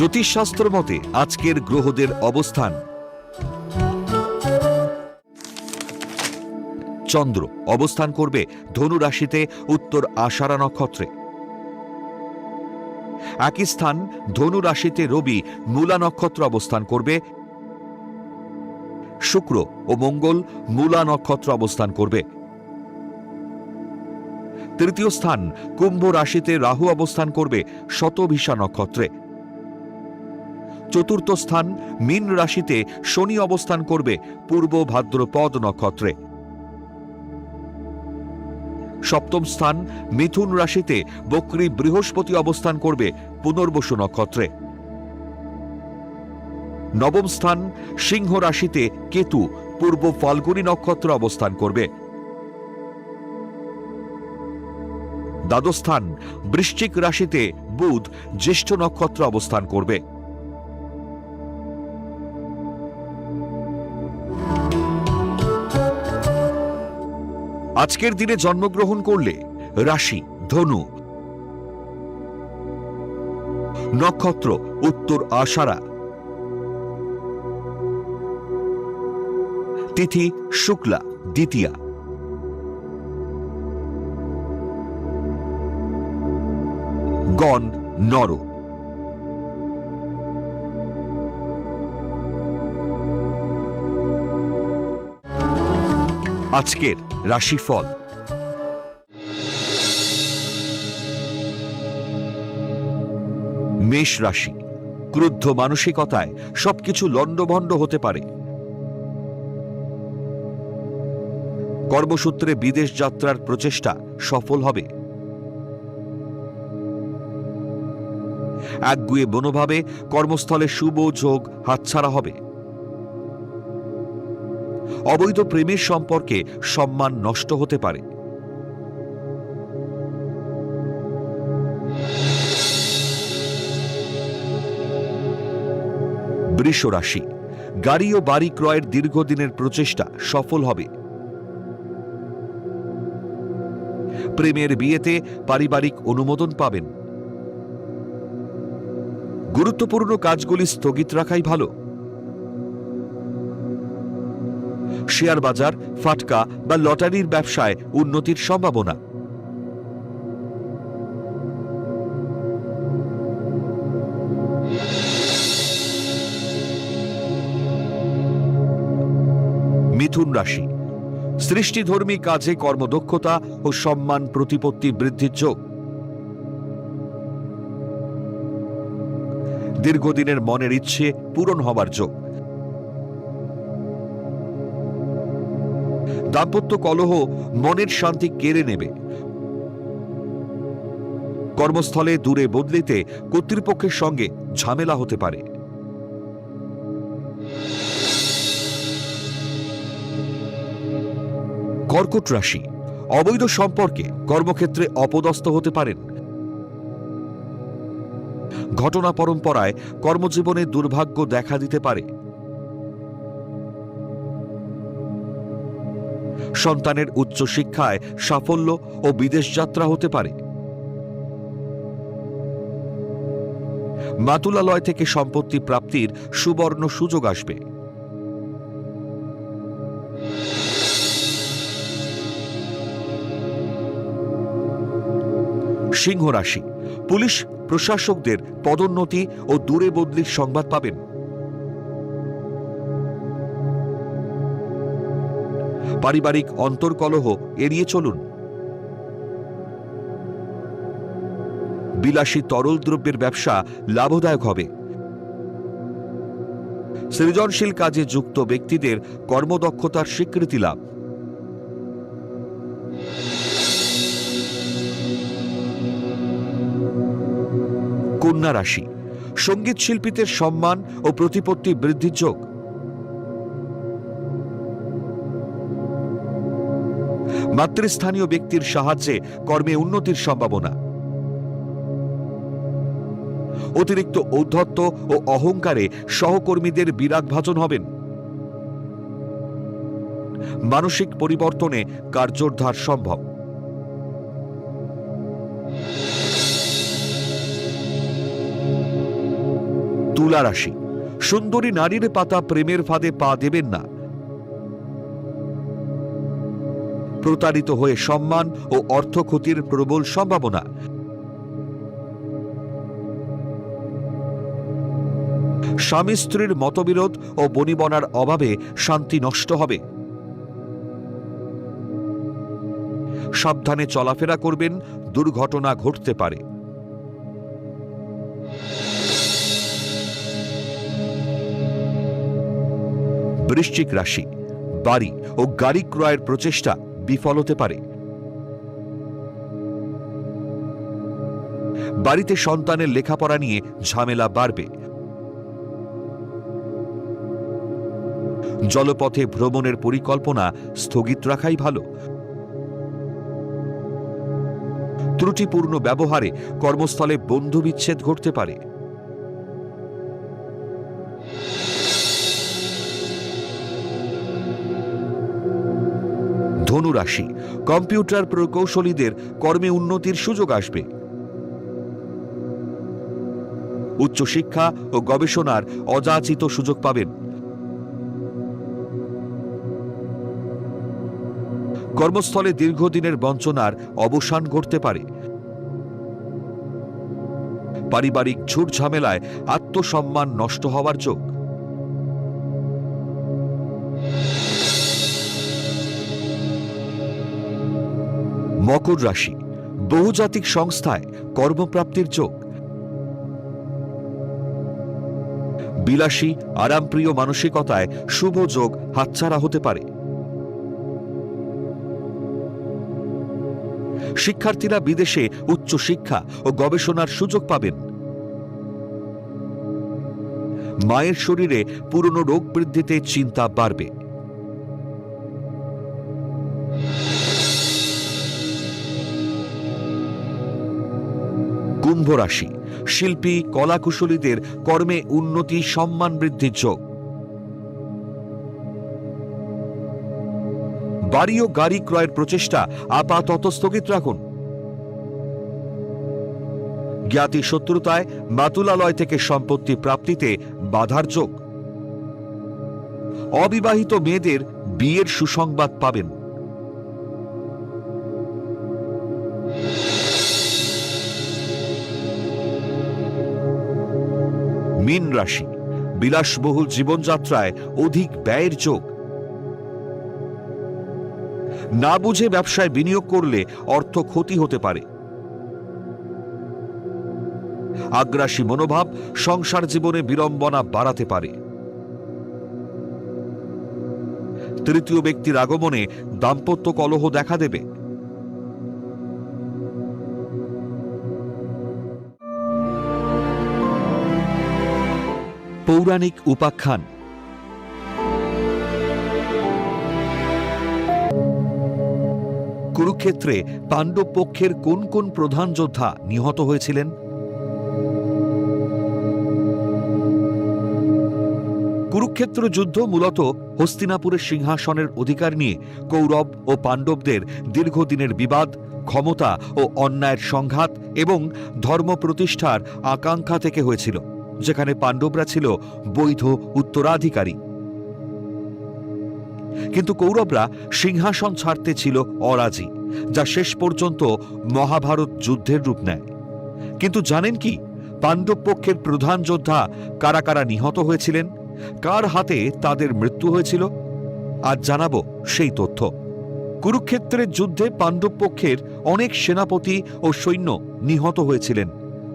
জ্যোতিষশাস্ত্র মতে আজকের গ্রহদের অবস্থান। চন্দ্র অবস্থান করবে ধনু রাশিতে উত্তর আষাঢ়া নক্ষত্রে। একই স্থান ধনু রাশিতে রবি মূলা নক্ষত্র অবস্থান করবে। শুক্র ও মঙ্গল মূলা নক্ষত্র অবস্থান করবে। তৃতীয় স্থান কুম্ভ রাশিতে রাহু অবস্থান করবে শতভিষা নক্ষত্রে। চতুর্থ স্থান মীন রাশিতে শনি অবস্থান করবে পূর্ব ভাদ্রপদ নক্ষত্রে। সপ্তম স্থান মিথুন রাশিতে বক্রী বৃহস্পতি অবস্থান করবে পুনর্বসু নক্ষত্রে। নবম স্থান সিংহ রাশিতে কেতু পূর্ব ফাল্গুনী নক্ষত্র অবস্থান করবে। দ্বাদস্থান বৃশ্চিক রাশিতে বুধ জ্যেষ্ঠ নক্ষত্র অবস্থান করবে। আজকের দিনে জন্মগ্রহণ করলে রাশি ধনু নক্ষত্র উত্তর আষাঢ়া তিথি শুক্লা দ্বিতীয়া। গণ নর। আজকের রাশিফল। মেষ রাশি, ক্রুদ্ধ মানসিকতায় সবকিছু লণ্ডভণ্ড হতে পারে। কর্মসূত্রে বিদেশ যাত্রার প্রচেষ্টা সফল হবে। একগুয়ে মনোভাবে কর্মস্থলে শুভ যোগ হাতছাড়া হবে। অবৈধ প্রেমের সম্পর্কে সম্মান নষ্ট হতে পারে। বৃষ রাশি গাড়ি ও বাড়ি ক্রয়ের দীর্ঘদিনের প্রচেষ্টা সফল হবে। প্রেমের বিয়েতে পারিবারিক অনুমোদন পাবেন। গুরুত্বপূর্ণ কাজগুলি স্থগিত রাখাই ভালো। শেয়ার বাজার, ফাটকা বা লটারির ব্যবসায় উন্নতির সম্ভাবনা। মিথুন রাশি। সৃষ্টিধর্মী কাজে কর্মদক্ষতা ও সম্মান প্রতিপত্তি বৃদ্ধির যোগ। দীর্ঘদিনের মনের ইচ্ছে পূরণ হবার যোগ। দাম্পত্য কলহ মনের শান্তি কেড়ে নেবে। কর্মস্থলে দূরে বদলিতে কর্তৃপক্ষের সঙ্গে ঝামেলা হতে পারে। কর্কট রাশি, অবৈধ সম্পর্কে কর্মক্ষেত্রে অপদস্থ হতে পারেন। ঘটনা পরম্পরায় কর্মজীবনে দুর্ভাগ্য দেখা দিতে পারে। সন্তানের উচ্চশিক্ষায় সাফল্য ও বিদেশ যাত্রা হতে পারে। মাতুলালয় থেকে সম্পত্তি প্রাপ্তির সুবর্ণ সুযোগ আসবে। সিংহ রাশি পুলিশ প্রশাসকদের পদোন্নতি ও দূরে বদলির সংবাদ পাবেন। পারিবারিক অন্তর্কলহ এড়িয়ে চলুন। বিলাসী তরল দ্রব্যের ব্যবসা লাভদায়ক হবে। সৃজনশীল কাজে যুক্ত ব্যক্তিদের কর্মদক্ষতার স্বীকৃতি লাভ। কন্যা রাশি, সংগীত শিল্পীদের সম্মান ও প্রতিপত্তি বৃদ্ধির যোগ। মাতৃস্থানীয় ব্যক্তির সাহায্যে কর্মে উন্নতির সম্ভাবনা। অতিরিক্ত ঔদ্ধত্য ও অহংকারে সহকর্মীদের বিরাগ ভাজন হবেন। মানসিক পরিবর্তনে কার্যোদ্ধার সম্ভব। তুলা রাশি, সুন্দরী নারীর পাতা প্রেমের ফাঁদে পা দেবেন না। প্রতারিত হয়ে সম্মান ও অর্থ ক্ষতির প্রবল সম্ভাবনা। স্বামী স্ত্রীর মতবিরোধ ও বনিবনার অভাবে শান্তি নষ্ট হবে। সাবধানে চলাফেরা করবেন, দুর্ঘটনা ঘটতে পারে। বৃশ্চিক রাশি, বাড়ি ও গাড়ি ক্রয়ের প্রচেষ্টা। বিফল হতে পারে। বাড়িতে সন্তানের লেখাপড়া নিয়ে ঝামেলা বাড়বে। জলপথে ভ্রমণের পরিকল্পনা স্থগিত রাখাই ভালো। ত্রুটিপূর্ণ ব্যবহারে কর্মস্থলে বন্ধুবিচ্ছেদ ঘটতে পারে। ধনুরাশি। কম্পিউটার প্রকৌশলীদের কর্মে উন্নতির সুযোগ আসবে। উচ্চশিক্ষা ও গবেষণার অযাচিত সুযোগ পাবেন। কর্মস্থলে দীর্ঘদিনের বঞ্চনার অবসান ঘটতে পারে। পারিবারিক ঝুট ঝামেলায় আত্মসম্মান নষ্ট হওয়ার যোগ। মকর রাশি, বহুজাতিক সংস্থায় কর্মপ্রাপ্তির যোগ। বিলাসী, আরামপ্রিয় মানসিকতায় শুভ যোগ হাতছাড়া হতে পারে। শিক্ষার্থীরা বিদেশে উচ্চ শিক্ষা ও গবেষণার সুযোগ পাবেন। মায়ের শরীরে পুরনো রোগ বৃদ্ধিতে চিন্তা বাড়বে। কুম্ভ রাশি। শিল্পী, কলাকুশলীদের কর্মে উন্নতি, সম্মান বৃদ্ধির যোগ। বাড়ি ও গাড়ি ক্রয়ের প্রচেষ্টা আপাতত স্থগিত রাখুন। জ্ঞাতি শত্রুতায় মাতুলালয় থেকে সম্পত্তি প্রাপ্তিতে বাধার যোগ। অবিবাহিত মেয়েদের বিয়ের সুসংবাদ পাবেন। মীন রাশি, বিলাসবহুল জীবনযাত্রায় অধিক ব্যয়ের যোগ। না বুঝে ব্যবসায় বিনিয়োগ করলে অর্থ ক্ষতি হতে পারে। আগ্রাসী মনোভাব সংসার জীবনে বিড়ম্বনা বাড়াতে পারে। তৃতীয় ব্যক্তির আগমনে দাম্পত্য কলহ দেখা দেবে। পৌরাণিক উপাখ্যান। কুরুক্ষেত্রে পাণ্ডব পক্ষের কোন কোন প্রধান যোদ্ধা নিহত হয়েছিলেন? কুরুক্ষেত্র যুদ্ধ মূলত হস্তিনাপুরের সিংহাসনের অধিকার নিয়ে কৌরব ও পাণ্ডবদের দীর্ঘদিনের বিবাদ, ক্ষমতা ও অন্যায়ের সংঘাত এবং ধর্ম প্রতিষ্ঠার আকাঙ্ক্ষা থেকে হয়েছিল। যেখানে পাণ্ডবরা ছিল বৈধ উত্তরাধিকারী। কিন্তু কৌরবরা সিংহাসন ছাড়তে ছিল অরাজি, যা শেষ পর্যন্ত মহাভারত যুদ্ধের রূপ নেয়। কিন্তু জানেন কি, পাণ্ডব পক্ষের প্রধান যোদ্ধা কারা কারা নিহত হয়েছিলেন, কার হাতে তাদের মৃত্যু হয়েছিল, আজ জানাব সেই তথ্য। কুরুক্ষেত্রের যুদ্ধে পাণ্ডব পক্ষের অনেক সেনাপতি ও সৈন্য নিহত হয়েছিলেন।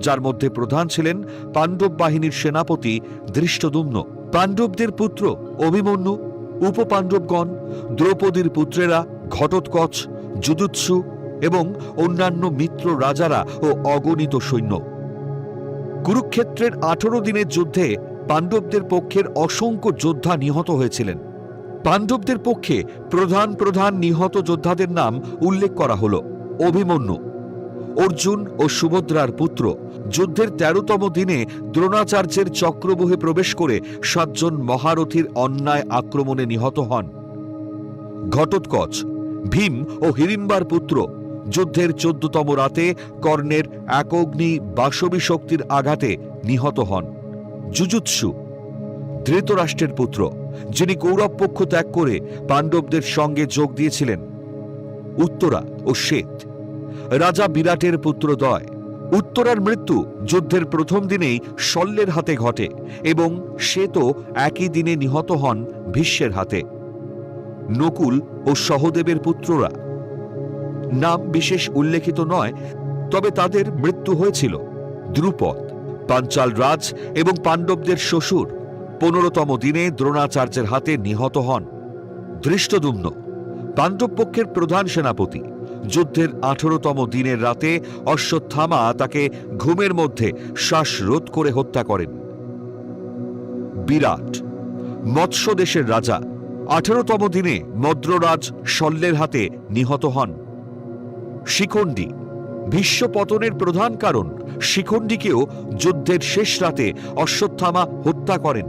যার মধ্যে প্রধান ছিলেন পাণ্ডব বাহিনীর সেনাপতি ধৃষ্টদুম্ন পাণ্ডবদের পুত্র অভিমন্যু, উপপাণ্ডবগণ, দ্রৌপদীর পুত্রেরা ঘটোৎকচ, যুদুৎসু এবং অন্যান্য মিত্র রাজারা ও অগণিত সৈন্য। কুরুক্ষেত্রের আঠেরো দিনের যুদ্ধে পাণ্ডবদের পক্ষের অসংখ্য যোদ্ধা নিহত হয়েছিলেন। পাণ্ডবদের পক্ষে প্রধান প্রধান নিহত যোদ্ধাদের নাম উল্লেখ করা হল। অভিমন্যু, অর্জুন ও সুভদ্রার পুত্র যুদ্ধের তেরোতম দিনে দ্রোণাচার্যের চক্রবহে প্রবেশ করে সাতজন মহারথীর অন্যায় আক্রমণে নিহত হন। ঘটোৎকচ, ভীম ও হিড়িম্বার পুত্র যুদ্ধের চোদ্দতম রাতে কর্ণের একগ্নি বাসবী শক্তির আঘাতে নিহত হন। জুজুৎসু, ধৃতরাষ্ট্রের পুত্র, যিনি কৌরব পক্ষ ত্যাগ করে পাণ্ডবদের সঙ্গে যোগ দিয়েছিলেন। উত্তরা ও শ্বেত রাজা বিরাটের পুত্র পুত্রদয় উত্তরার মৃত্যু যুদ্ধের প্রথম দিনেই শল্যের হাতে ঘটে এবং সে তো একই দিনে নিহত হন ভীষ্মের হাতে। নকুল ও সহদেবের পুত্ররা। নাম বিশেষ উল্লেখিত নয়, তবে তাদের মৃত্যু হয়েছিল দ্রুপদ, পাঞ্চাল রাজ এবং পাণ্ডবদের শ্বশুর। পনেরোতম দিনে দ্রোণাচার্যের হাতে নিহত হন ধৃষ্টদুম্ন পাণ্ডব পক্ষের প্রধান সেনাপতি। যুদ্ধের আঠেরোতম দিনের রাতে অশ্বত্থামা তাকে ঘুমের মধ্যে শ্বাসরোধ করে হত্যা করেন। বিরাট, মৎস্য দেশের রাজা, আঠেরোতম দিনে মদ্ররাজ শল্যের হাতে নিহত হন। শিখণ্ডী, ভীষ্ম পতনের প্রধান কারণ, শিখণ্ডীকেও যুদ্ধের শেষ রাতে অশ্বত্থামা হত্যা করেন।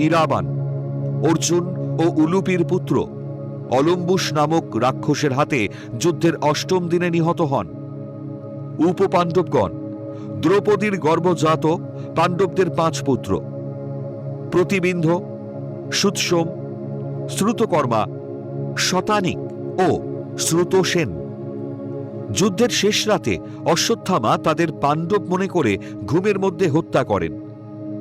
ইরাবান, অর্জুন ও উলুপির পুত্র অলম্বুস নামক রাক্ষসের হাতে যুদ্ধের অষ্টম দিনে নিহত হন। উপপাণ্ডবগণ, দ্রৌপদীর গর্ভজাত পাণ্ডবদের পাঁচ পুত্র। প্রতিবিন্ধ, সুৎসোম, শ্রুতকর্মা, শতানিক ও শ্রুতসেন। যুদ্ধের শেষ রাতে অশ্বত্থামা তাদের পাণ্ডব মনে করে ঘুমের মধ্যে হত্যা করেন।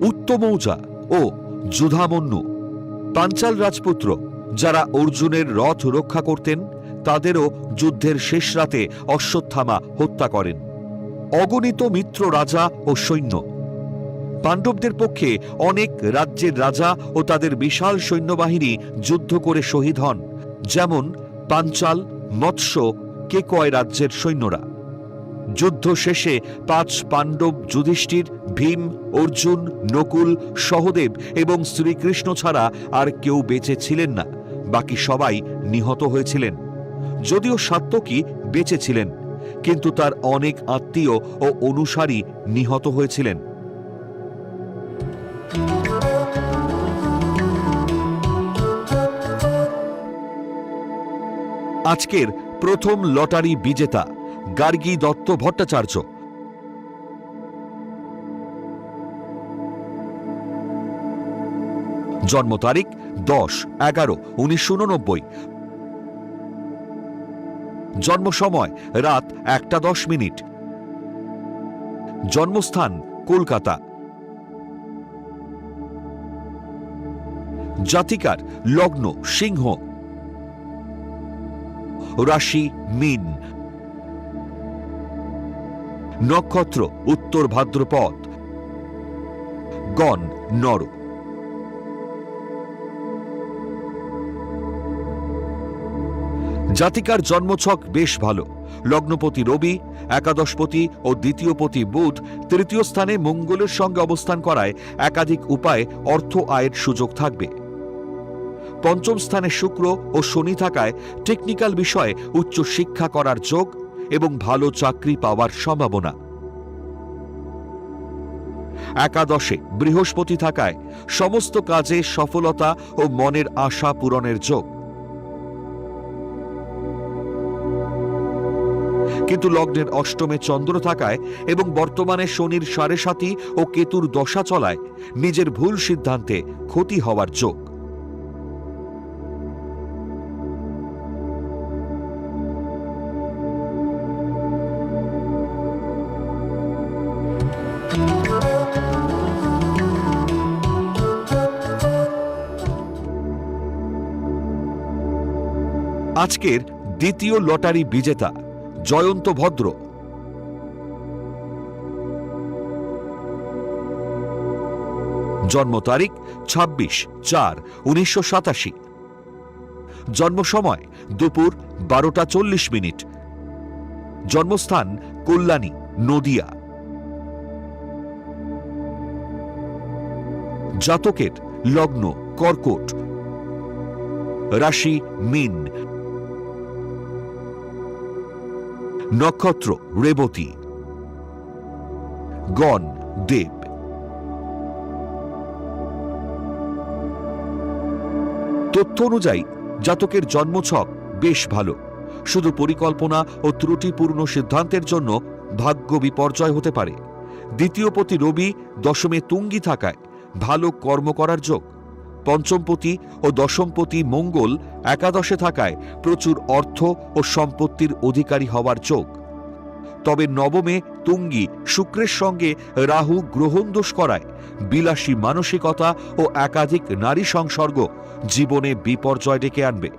উত্তমৌজা ও যুধামন্যু, পাঞ্চাল রাজপুত্র যারা অর্জুনের রথ রক্ষা করতেন, তাদেরও যুদ্ধের শেষ রাতে অশ্বত্থামা হত্যা করেন। অগণিত মিত্র রাজা ও সৈন্য। পাণ্ডবদের পক্ষে অনেক রাজ্যের রাজা ও তাদের বিশাল সৈন্যবাহিনী যুদ্ধ করে শহীদ হন, যেমন পাঞ্চাল, মৎস্য কেকয় রাজ্যের সৈন্যরা। যুদ্ধ শেষে পাঁচ পাণ্ডব যুধিষ্ঠির, ভীম, অর্জুন, নকুল, সহদেব এবং শ্রীকৃষ্ণ ছাড়া আর কেউ বেঁচে ছিলেন না। বাকি সবাই নিহত হয়েছিলেন। যদিও সাত্যকী বেঁচে ছিলেন, কিন্তু তার অনেক আত্মীয় ও অনুসারী নিহত হয়েছিলেন। আজকের প্রথম লটারি বিজেতা গার্গী দত্ত ভট্টাচার্য। জন্ম তারিখ দশ এগারো উনিশশো উননব্বই। জন্ম সময় রাত একটা দশ মিনিট। জন্মস্থান কলকাতা। জাতিকার লগ্ন সিংহ। রাশি মিন। নক্ষত্র, উত্তর ভাদ্রপদ। গণ, নর। জাতিকার জন্মছক বেশ ভালো। লগ্নপতি রবি, একাদশপতি ও দ্বিতীয়পতি বুধ তৃতীয় স্থানে মঙ্গলের সঙ্গে অবস্থান করায় একাধিক উপায়ে অর্থ আয়ের সুযোগ থাকবে। পঞ্চম স্থানে শুক্র ও শনি থাকায় টেকনিক্যাল বিষয়ে উচ্চ শিক্ষা করার যোগ এবং ভালো চাকরি পাওয়ার সম্ভাবনা। একাদশে বৃহস্পতি থাকায় সমস্ত কাজে সফলতা ও মনের আশা পূরণের যোগ। কিন্তু লগ্নের অষ্টমে চন্দ্র থাকায় এবং বর্তমানে শনির সাড়ে সাতি ও কেতুর দশা চলায় নিজের ভুল সিদ্ধান্তে ক্ষতি হওয়ার যোগ। আজকের দ্বিতীয় লটারি বিজেতা, জয়ন্ত ভদ্র। জন্ম তারিখ ছাব্বিশ চার উনিশশো সাতাশি। জন্ম সময় দুপুর বারোটা চল্লিশ মিনিট। জন্মস্থান কল্যাণী, নদিয়া। জাতকের লগ্ন, কর্কট। রাশি, মিন। নক্ষত্র, রেবতী। গণ, দেব। তথ্য অনুযায়ী, জাতকের জন্মছক বেশ ভালো। শুধু পরিকল্পনা ও ত্রুটিপূর্ণ সিদ্ধান্তের জন্য ভাগ্য বিপর্যয় হতে পারে। দ্বিতীয় পতি রবি দশমে তুঙ্গি থাকায় ভালো কর্ম করার যোগ পঞ্চমপতি ও দশমপতি মঙ্গল একাদশে থাকায় প্রচুর অর্থ ও সম্পত্তির অধিকারী হওয়ার যোগ। তবে নবমে তুঙ্গি শুক্রের সঙ্গে রাহু গ্রহণ দোষ করায় বিলাসী মানসিকতা ও একাধিক নারী সংসর্গ জীবনে বিপর্যয় ডেকে আনবে।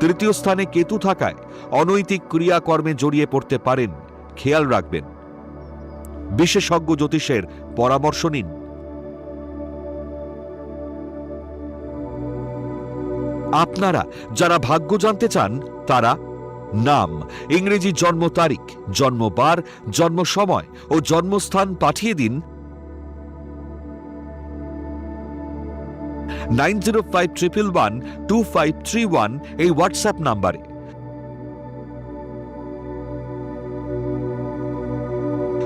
তৃতীয় স্থানে কেতু থাকায় অনৈতিক ক্রিয়াকর্মে জড়িয়ে পড়তে পারেন, খেয়াল রাখবেন। বিশেষজ্ঞ জ্যোতিষের পরামর্শ নিন। আপনারা যারা ভাগ্য জানতে চান, তারা নাম, ইংরেজি জন্ম তারিখ জন্মবার জন্ম সময় ও জন্মস্থান পাঠিয়ে দিন nine zero five triple one two five three one এই হোয়াটসঅ্যাপ নাম্বারে।